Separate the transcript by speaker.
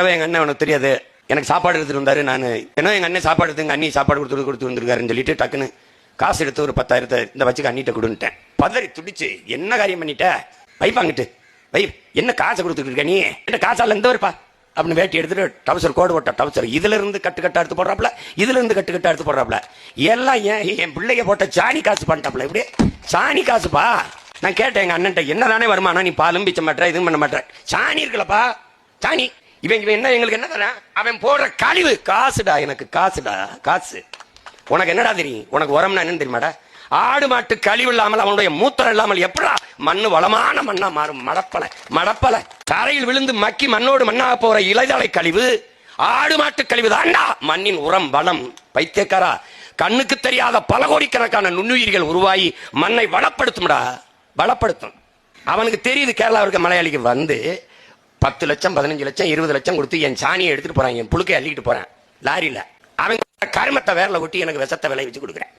Speaker 1: எங்கள் அண்ணன் உனக்கு தெரியாது. எனக்கு சாப்பாடு எடுத்துகிட்டு வந்தார் நான். ஏன்னா எங்கள் அண்ணன் சாப்பாடு எடுத்து எங்கள் அண்ணி சாப்பாடு கொடுத்து கொடுத்து வந்திருக்காருன்னு சொல்லிட்டு டக்குன்னு காசு எடுத்து ஒரு பத்தாயிரத்தை இந்த வச்சுக்க அண்ணிட்ட கொடுன்ட்டேன் பதறி துடிச்சு என்ன காரியம் பண்ணிட்ட? வைப்பாங்கிட்டு வை என்ன காசை கொடுத்துட்டு இருக்க நீ? என்ன காசால இந்த வருப்பா? அப்படின்னு வேட்டி எடுத்துட்டு டவுசர் கோடு போட்ட டவுசர் இதுல இருந்து கட்டு கட்டா எடுத்து போடுறாப்ல இதுல இருந்து கட்டு கட்டா எடுத்து போடுறாப்ல எல்லாம் ஏன் என் பிள்ளைய போட்ட சாணி காசு பண்ணிட்டாப்ல இப்படி? சாணி காசுப்பா? நான் கேட்டேன் எங்க அண்ணன்ட்ட என்னதானே வருமானம்? நீ பாலும் பிச்ச மாட்டேற இதுவும் பண்ண மாட்டேற. சாணி இருக்கலப்பா சாணி. இவன் இவன் என்ன எங்களுக்கு என்ன தரான்? அவன் போடுற கழிவு. காசுடா எனக்கு காசுடா காசு. உனக்கு என்னடா தெரியும்? உனக்கு உரம்னா என்னன்னு தெரியுமாடா? ஆடு மாட்டு கழிவு இல்லாமல் அவனுடைய மூத்திரம் இல்லாமல் எப்படா மண்ணு வளமான மண்ணா மாறும்? மடப்பலை மடப்பலை. தரையில் விழுந்து மக்கி மண்ணோடு மண்ணாக போற இலைதலை கழிவு ஆடு மாட்டு கழிவு தான்டா மண்ணின் உரம் வளம் பைத்தியக்காரா. கண்ணுக்கு தெரியாத பல கோடிக்கணக்கான நுண்ணுயிர்கள் உருவாகி மண்ணை வளப்படுத்தும்டா. வளப்படுத்தும். அவனுக்கு தெரியுது கேரளாவிற்கு மலையாளிக்கு வந்து பத்து லட்சம் பதினஞ்சு லட்சம் இருபது லட்சம் கொடுத்து என் சாணியை எடுத்துட்டு போறான் என் புழுக்கை அள்ளிட்டு போறேன். லாரியில. அவன் கருமத்தை வேர்ல கொட்டி எனக்கு விஷத்தை விளைவிச்சு கொடுக்குறேன்.